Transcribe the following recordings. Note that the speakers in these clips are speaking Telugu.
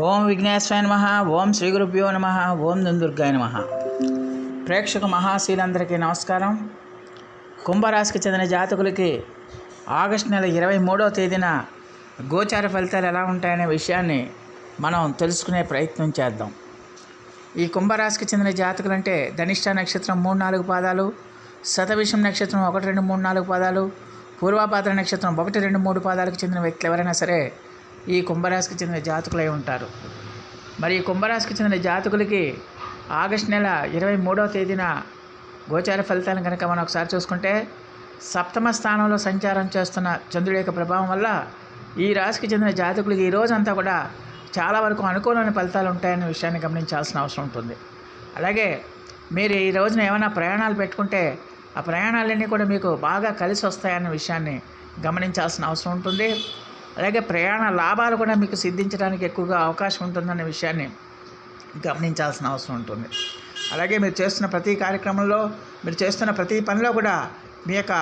ఓం విఘ్నేశ్వరాయ నమ ఓం శ్రీ గురుభ్యో నమ ఓం దుందుర్గాయ నమ. ప్రేక్షక మహాశీలందరికీ నమస్కారం. కుంభరాశికి చెందిన జాతకులకి ఆగస్టు నెల ఇరవై మూడవ తేదీన గోచార ఫలితాలు ఎలా ఉంటాయనే విషయాన్ని మనం తెలుసుకునే ప్రయత్నం చేద్దాం. ఈ కుంభరాశికి చెందిన జాతకులు అంటే ధనిష్ట నక్షత్రం మూడు నాలుగు పాదాలు శతవిషం నక్షత్రం ఒకటి రెండు మూడు నాలుగు పాదాలు పూర్వాపాత్ర నక్షత్రం ఒకటి రెండు మూడు పాదాలకు చెందిన వ్యక్తులు ఎవరైనా సరే ఈ కుంభరాశికి చెందిన జాతకులై ఉంటారు. మరి ఈ కుంభరాశికి చెందిన జాతకులకి ఆగస్ట్ నెల ఇరవై మూడవ తేదీన గోచార ఫలితాలను కనుక మనం ఒకసారి చూసుకుంటే సప్తమ స్థానంలో సంచారం చేస్తున్న చంద్రుడి యొక్క ప్రభావం వల్ల ఈ రాశికి చెందిన జాతకులకి ఈ రోజంతా కూడా చాలా వరకు అనుకూలమైన ఫలితాలు ఉంటాయనే విషయాన్ని గమనించాల్సిన అవసరం ఉంటుంది. అలాగే మీరు ఈ రోజున ఏమైనా ప్రయాణాలు పెట్టుకుంటే ఆ ప్రయాణాలన్నీ కూడా మీకు బాగా కలిసి వస్తాయన్న విషయాన్ని గమనించాల్సిన అవసరం ఉంటుంది. అలాగే ప్రయాణ లాభాలు కూడా మీకు సిద్ధించడానికి ఎక్కువగా అవకాశం ఉంటుందనే విషయాన్ని గమనించాల్సిన అవసరం ఉంటుంది. అలాగే మీరు చేస్తున్న ప్రతి కార్యక్రమంలో మీరు చేస్తున్న ప్రతి పనిలో కూడా మీ యొక్క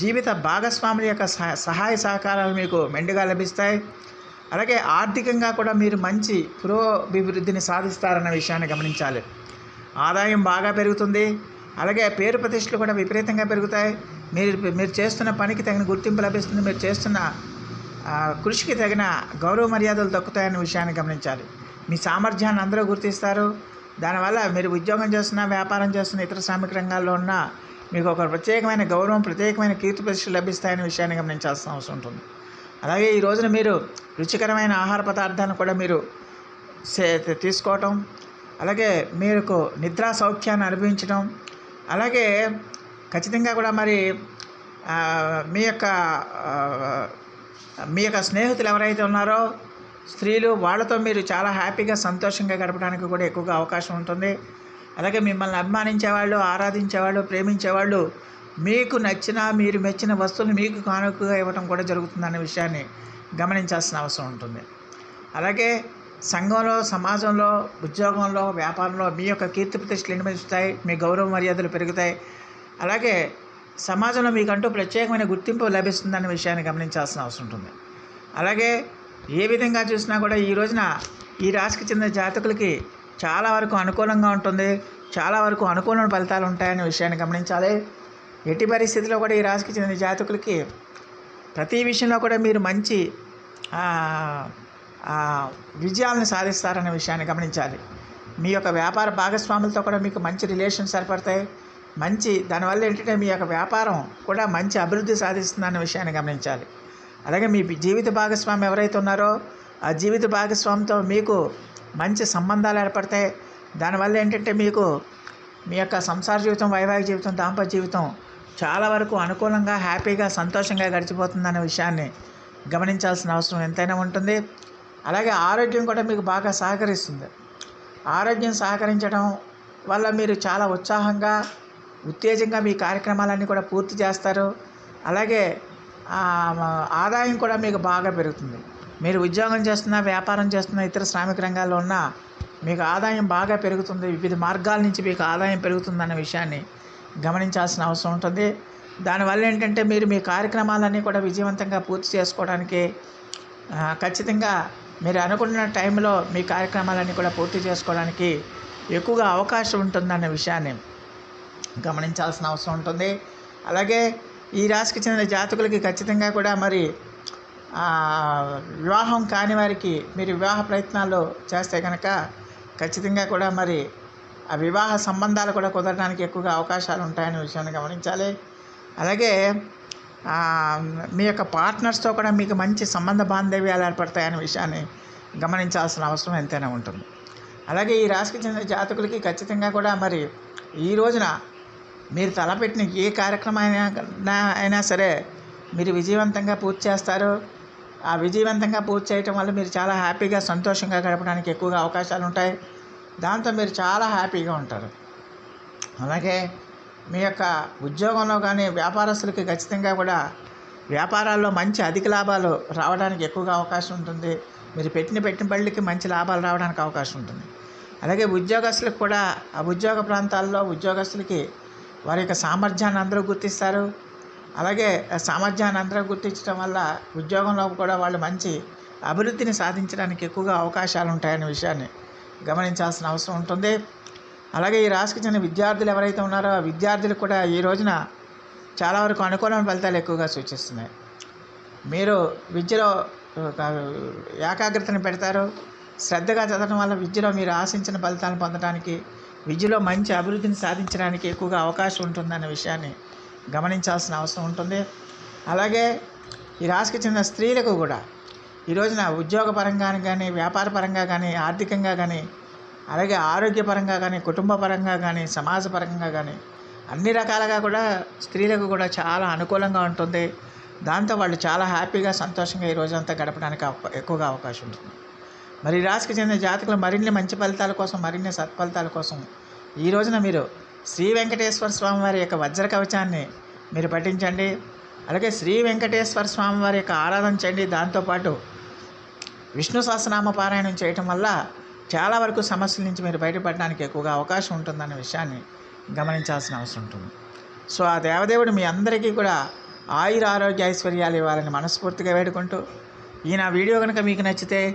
జీవిత భాగస్వాముల యొక్క సహాయ సహకారాలు మీకు మెండుగా లభిస్తాయి. అలాగే ఆర్థికంగా కూడా మీరు మంచి పురోభివృద్ధిని సాధిస్తారన్న విషయాన్ని గమనించాలి. ఆదాయం బాగా పెరుగుతుంది. అలాగే పేరు ప్రతిష్టలు కూడా విపరీతంగా పెరుగుతాయి. మీరు మీరు చేస్తున్న పనికి తగిన గుర్తింపు లభిస్తుంది. మీరు చేస్తున్న కృషికి తగిన గౌరవ మర్యాదలు దక్కుతాయన్న విషయాన్ని గమనించాలి. మీ సామర్థ్యాన్ని అందరూ గుర్తిస్తారు. దానివల్ల మీరు ఉద్యోగం చేస్తున్న వ్యాపారం చేస్తున్న ఇతర శ్రామిక రంగాల్లో ఉన్న మీకు ఒక ప్రత్యేకమైన గౌరవం ప్రత్యేకమైన కీర్తి ప్రతిష్ట లభిస్తాయనే విషయాన్ని గమనించాల్సిన అవసరం ఉంటుంది. అలాగే ఈ రోజున మీరు రుచికరమైన ఆహార పదార్థాలను కూడా మీరు సే- తీసుకోవటం అలాగే మీకు నిద్రా సౌఖ్యాన్ని అనుభవించడం అలాగే ఖచ్చితంగా కూడా మరి మీ యొక్క మీ యొక్క స్నేహితులు ఎవరైతే ఉన్నారో స్త్రీలు వాళ్ళతో మీరు చాలా హ్యాపీగా సంతోషంగా గడపడానికి కూడా ఎక్కువగా అవకాశం ఉంటుంది. అలాగే మిమ్మల్ని అభిమానించేవాళ్ళు ఆరాధించేవాళ్ళు ప్రేమించేవాళ్ళు మీకు నచ్చిన మీరు మెచ్చిన వస్తువులు మీకు కానుకగా ఇవ్వడం కూడా జరుగుతుందనే విషయాన్ని గమనించాల్సిన అవసరం ఉంటుంది. అలాగే సంఘంలో సమాజంలో ఉద్యోగంలో వ్యాపారంలో మీ యొక్క కీర్తి ప్రతిష్టలు నిర్మిస్తాయి మీ గౌరవ మర్యాదలు పెరుగుతాయి. అలాగే సమాజంలో మీకంటూ ప్రత్యేకమైన గుర్తింపు లభిస్తుందనే విషయాన్ని గమనించాల్సిన అవసరం ఉంటుంది. అలాగే ఏ విధంగా చూసినా కూడా ఈ రోజున ఈ రాశికి చెందిన జాతకులకి చాలా వరకు అనుకూలంగా ఉంటుంది చాలా వరకు అనుకూలమైన ఫలితాలు ఉంటాయనే విషయాన్ని గమనించాలి. ఎట్టి పరిస్థితిలో కూడా ఈ రాశికి చెందిన జాతకులకి ప్రతి విషయంలో కూడా మీరు మంచి విజయాలను సాధిస్తారనే విషయాన్ని గమనించాలి. మీ యొక్క వ్యాపార భాగస్వాములతో కూడా మీకు మంచి రిలేషన్స్ ఏర్పడతాయి. మంచి దానివల్ల ఏంటంటే మీ యొక్క వ్యాపారం కూడా మంచి అభివృద్ధి సాధిస్తుందన్న విషయాన్ని గమనించాలి. అలాగే మీ జీవిత భాగస్వామి ఎవరైతే ఉన్నారో ఆ జీవిత భాగస్వామితో మీకు మంచి సంబంధాలు ఏర్పడతాయి. దానివల్ల ఏంటంటే మీకు మీ యొక్క సంసార జీవితం వైవాహిక జీవితం దాంపత్య జీవితం చాలా వరకు అనుకూలంగా హ్యాపీగా సంతోషంగా గడిచిపోతుందనే విషయాన్ని గమనించాల్సిన అవసరం ఎంతైనా ఉంటుంది. అలాగే ఆరోగ్యం కూడా మీకు బాగా సహకరిస్తుంది. ఆరోగ్యం సహకరించడం వల్ల మీరు చాలా ఉత్సాహంగా ఉత్తేజంగా మీ కార్యక్రమాలన్నీ కూడా పూర్తి చేస్తారు. అలాగే ఆదాయం కూడా మీకు బాగా పెరుగుతుంది. మీరు ఉద్యోగం చేస్తున్న వ్యాపారం చేస్తున్న ఇతర శ్రామిక రంగాల్లో ఉన్న మీకు ఆదాయం బాగా పెరుగుతుంది. వివిధ మార్గాల నుంచి మీకు ఆదాయం పెరుగుతుందన్న విషయాన్ని గమనించాల్సిన అవసరం ఉంటుంది. దానివల్ల ఏంటంటే మీరు మీ కార్యక్రమాలన్నీ కూడా విజయవంతంగా పూర్తి చేసుకోవడానికి ఖచ్చితంగా మీరు అనుకున్న టైంలో మీ కార్యక్రమాలన్నీ కూడా పూర్తి చేసుకోవడానికి ఎక్కువగా అవకాశం ఉంటుందన్న విషయాన్ని గమనించాల్సిన అవసరం ఉంటుంది. అలాగే ఈ రాశికి చెందిన జాతకులకి ఖచ్చితంగా కూడా మరి వివాహం కాని వారికి మీరు వివాహ ప్రయత్నాలు చేస్తే కనుక ఖచ్చితంగా కూడా మరి ఆ వివాహ సంబంధాలు కూడా కుదరడానికి ఎక్కువగా అవకాశాలు ఉంటాయనే విషయాన్ని గమనించాలి. అలాగే మీ యొక్క పార్ట్నర్స్తో కూడా మీకు మంచి సంబంధ బాంధవ్యాలు ఏర్పడతాయనే విషయాన్ని గమనించాల్సిన అవసరం ఎంతైనా ఉంటుంది. అలాగే ఈ రాశికి చెందిన జాతకులకి ఖచ్చితంగా కూడా మరి ఈ రోజున మీరు తలపెట్టిన ఏ కార్యక్రమం అయినా సరే మీరు విజయవంతంగా పూర్తి చేస్తారు. ఆ విజయవంతంగా పూర్తి చేయటం వల్ల మీరు చాలా హ్యాపీగా సంతోషంగా గడపడానికి ఎక్కువగా అవకాశాలు ఉంటాయి. దాంతో మీరు చాలా హ్యాపీగా ఉంటారు. అలాగే మీ యొక్క ఉద్యోగంలో కానీ వ్యాపారస్తులకి ఖచ్చితంగా కూడా వ్యాపారాల్లో మంచి అధిక లాభాలు రావడానికి ఎక్కువగా అవకాశం ఉంటుంది. మీరు పెట్టిన పెట్టుబడులకి మంచి లాభాలు రావడానికి అవకాశం ఉంటుంది. అలాగే ఉద్యోగస్తులకు కూడా ఆ ఉద్యోగ ప్రాంతాల్లో ఉద్యోగస్తులకి వారి యొక్క సామర్థ్యాన్ని అందరూ గుర్తిస్తారు. అలాగే సామర్థ్యాన్ని అందరూ గుర్తించడం వల్ల ఉద్యోగంలో కూడా వాళ్ళు మంచి అభివృద్ధిని సాధించడానికి ఎక్కువగా అవకాశాలు ఉంటాయనే విషయాన్ని గమనించాల్సిన అవసరం ఉంటుంది. అలాగే ఈ రాశికి చెందిన విద్యార్థులు ఎవరైతే ఉన్నారో ఆ విద్యార్థులు కూడా ఈ రోజున చాలా వరకు అనుకూలమైన ఫలితాలు ఎక్కువగా సూచిస్తున్నాయి. మీరు విద్యలో ఏకాగ్రతను పెడతారు. శ్రద్ధగా చదవడం వల్ల విద్యలో మీరు ఆశించిన ఫలితాలను పొందడానికి విద్యలో మంచి అభివృద్ధిని సాధించడానికి ఎక్కువగా అవకాశం ఉంటుందన్న విషయాన్ని గమనించాల్సిన అవసరం ఉంటుంది. అలాగే ఈ రాశికి చెందిన స్త్రీలకు కూడా ఈ రోజున ఉద్యోగపరంగా కానీ వ్యాపార పరంగా కానీ ఆర్థికంగా కానీ అలాగే ఆరోగ్యపరంగా కానీ కుటుంబపరంగా కానీ సమాజపరంగా కానీ అన్ని రకాలుగా కూడా స్త్రీలకు కూడా చాలా అనుకూలంగా ఉంటుంది. దాంతో వాళ్ళు చాలా హ్యాపీగా సంతోషంగా ఈ రోజంతా గడపడానికి ఎక్కువగా అవకాశం ఉంటుంది. మరి రాశికి చెందిన జాతకులు మరిన్ని మంచి ఫలితాల కోసం మరిన్ని సత్ఫలితాల కోసం. ఈ రోజున మీరు శ్రీ వెంకటేశ్వర స్వామి వారి యొక్క వజ్ర కవచాన్ని మీరు పఠించండి. అలాగే శ్రీ వెంకటేశ్వర స్వామి వారి యొక్క ఆరాధన చేయండి. దాంతోపాటు విష్ణు సహస్రనామ పారాయణం చేయటం వల్ల చాలా వరకు సమస్యల నుంచి మీరు బయటపడడానికి ఎక్కువగా అవకాశం ఉంటుందన్న విషయాన్ని గమనించాల్సిన అవసరం ఉంటుంది. సో ఆ దేవదేవుడు మీ అందరికీ కూడా ఆయుర ఆరోగ్య ఐశ్వర్యాలు ఇవ్వాలని మనస్ఫూర్తిగా వేడుకుంటూ ఈయన వీడియో కనుక మీకు నచ్చితే